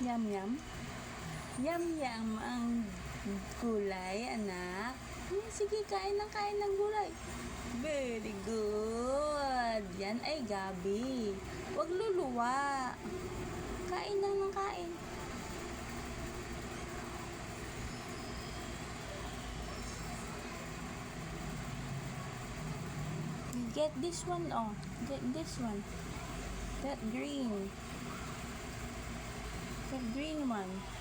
Yum, yum. Yum, yum ang gulay, anak. Hmm, sige, kain ng kain ng gulay. Very good. Yan ay gabi. Huwag luluwa. Kain lang ng kain. Get this one, oh. Get this one. That green. That green one.